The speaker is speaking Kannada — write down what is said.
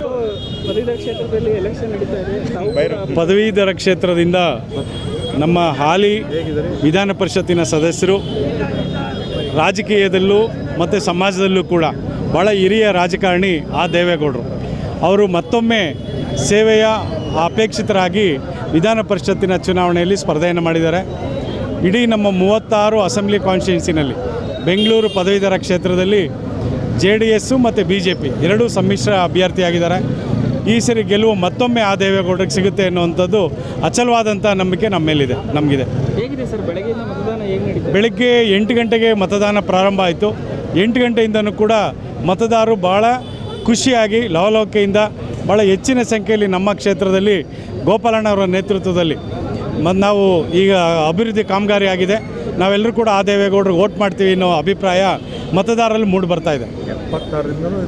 ಪದವೀಧರ ಕ್ಷೇತ್ರದಲ್ಲಿ ಎಲೆಕ್ಷನ್ ನಡೀತಾ ಇದೆ. ತಾವು ಪದವೀಧರ ಕ್ಷೇತ್ರದಿಂದ ನಮ್ಮ ಹಾಲಿ ವಿಧಾನ ಪರಿಷತ್ತಿನ ಸದಸ್ಯರು ರಾಜಕೀಯದಲ್ಲೂ ಮತ್ತು ಸಮಾಜದಲ್ಲೂ ಕೂಡ ಭಾಳ ಹಿರಿಯ ರಾಜಕಾರಣಿ ಆ ದೇವೇಗೌಡರು. ಅವರು ಮತ್ತೊಮ್ಮೆ ಸೇವೆಯ ಅಪೇಕ್ಷಿತರಾಗಿ ವಿಧಾನ ಪರಿಷತ್ತಿನ ಚುನಾವಣೆಯಲ್ಲಿ ಸ್ಪರ್ಧೆಯನ್ನು ಮಾಡಿದ್ದಾರೆ. ಇಡೀ ನಮ್ಮ ಮೂವತ್ತಾರು ಅಸೆಂಬ್ಲಿ ಕಾನ್ಸ್ಟಿಟ್ಯೂನ್ಸಿನಲ್ಲಿ ಬೆಂಗಳೂರು ಪದವೀಧರ ಕ್ಷೇತ್ರದಲ್ಲಿ ಜೆ ಡಿ ಎಸ್ಸು ಮತ್ತು ಬಿ ಜೆ ಪಿ ಎರಡೂ ಸಮ್ಮಿಶ್ರ ಅಭ್ಯರ್ಥಿಯಾಗಿದ್ದಾರೆ. ಈ ಸರಿ ಗೆಲುವು ಮತ್ತೊಮ್ಮೆ ಆ ದೇವೇಗೌಡರಿಗೆ ಸಿಗುತ್ತೆ ಅನ್ನುವಂಥದ್ದು ಅಚಲವಾದಂಥ ನಂಬಿಕೆ ನಮ್ಮ ಮೇಲಿದೆ ನಮಗಿದೆ. ಬೆಳಗ್ಗೆ ಎಂಟು ಗಂಟೆಗೆ ಮತದಾನ ಪ್ರಾರಂಭ ಆಯಿತು. ಎಂಟು ಗಂಟೆಯಿಂದನೂ ಕೂಡ ಮತದಾರರು ಭಾಳ ಖುಷಿಯಾಗಿ ಲವಲವಿಕೆಯಿಂದ ಭಾಳ ಹೆಚ್ಚಿನ ಸಂಖ್ಯೆಯಲ್ಲಿ ನಮ್ಮ ಕ್ಷೇತ್ರದಲ್ಲಿ ಗೋಪಾಲಣ್ಣವರ ನೇತೃತ್ವದಲ್ಲಿ ಮತ್ತು ನಾವು ಈಗ ಅಭಿವೃದ್ಧಿ ಕಾಮಗಾರಿ ಆಗಿದೆ. ನಾವೆಲ್ಲರೂ ಕೂಡ ಆ ದೇವೇಗೌಡರಿಗೆ ವೋಟ್ ಮಾಡ್ತೀವಿ ಅನ್ನೋ ಅಭಿಪ್ರಾಯ ಮತದಾರರಲ್ಲಿ ಮೂಡಿ ಬರ್ತಾ ಇದೆ.